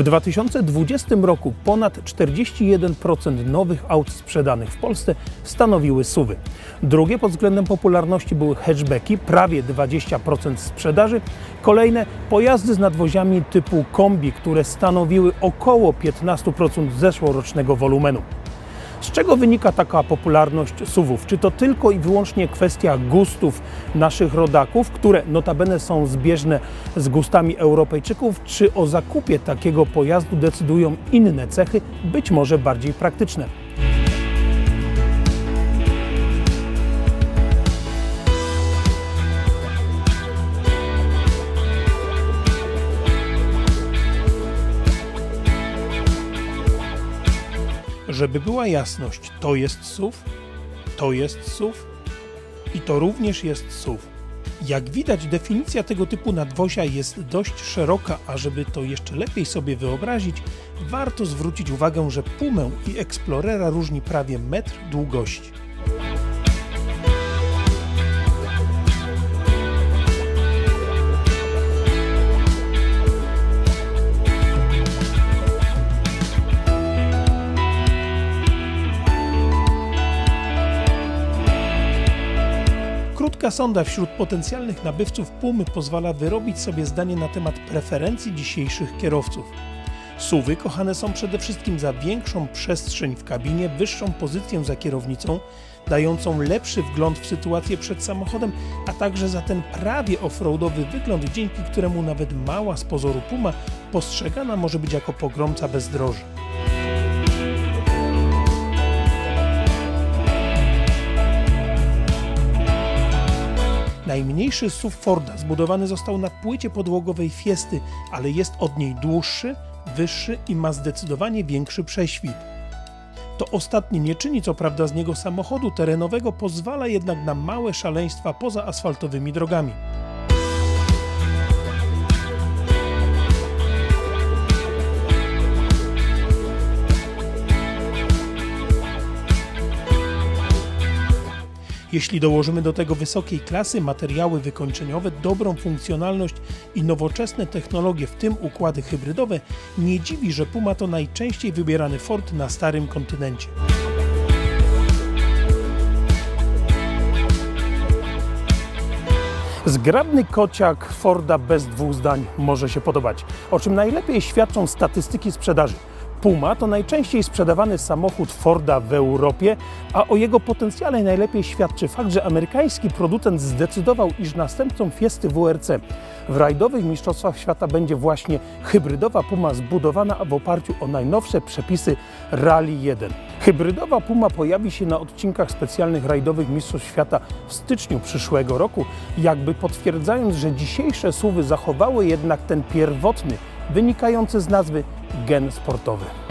W 2020 roku ponad 41% nowych aut sprzedanych w Polsce stanowiły SUVy. Drugie pod względem popularności były hatchbacki, prawie 20% sprzedaży. Kolejne pojazdy z nadwoziami typu kombi, które stanowiły około 15% zeszłorocznego wolumenu. Z czego wynika taka popularność SUVów? Czy to tylko i wyłącznie kwestia gustów naszych rodaków, które notabene są zbieżne z gustami Europejczyków, czy o zakupie takiego pojazdu decydują inne cechy, być może bardziej praktyczne? Żeby była jasność, to jest SUV, to jest SUV i to również jest SUV. Jak widać, definicja tego typu nadwozia jest dość szeroka, a żeby to jeszcze lepiej sobie wyobrazić, warto zwrócić uwagę, że Pumę i Explorera różni prawie metr długości. Krótka sonda wśród potencjalnych nabywców Pumy pozwala wyrobić sobie zdanie na temat preferencji dzisiejszych kierowców. SUVy kochane są przede wszystkim za większą przestrzeń w kabinie, wyższą pozycję za kierownicą, dającą lepszy wgląd w sytuację przed samochodem, a także za ten prawie offroadowy wygląd, dzięki któremu nawet mała z pozoru Puma postrzegana może być jako pogromca bezdroży. Najmniejszy SUV Forda zbudowany został na płycie podłogowej Fiesty, ale jest od niej dłuższy, wyższy i ma zdecydowanie większy prześwit. To ostatnie nie czyni co prawda z niego samochodu terenowego, pozwala jednak na małe szaleństwa poza asfaltowymi drogami. Jeśli dołożymy do tego wysokiej klasy materiały wykończeniowe, dobrą funkcjonalność i nowoczesne technologie, w tym układy hybrydowe, nie dziwi, że Puma to najczęściej wybierany Ford na starym kontynencie. Zgrabny kociak Forda bez dwóch zdań może się podobać, o czym najlepiej świadczą statystyki sprzedaży. Puma to najczęściej sprzedawany samochód Forda w Europie, a o jego potencjale najlepiej świadczy fakt, że amerykański producent zdecydował, iż następcą Fiesty WRC w rajdowych mistrzostwach świata będzie właśnie hybrydowa Puma zbudowana w oparciu o najnowsze przepisy Rally 1. Hybrydowa Puma pojawi się na odcinkach specjalnych rajdowych Mistrzostw Świata w styczniu przyszłego roku, jakby potwierdzając, że dzisiejsze SUVy zachowały jednak ten pierwotny, wynikający z nazwy gen sportowy.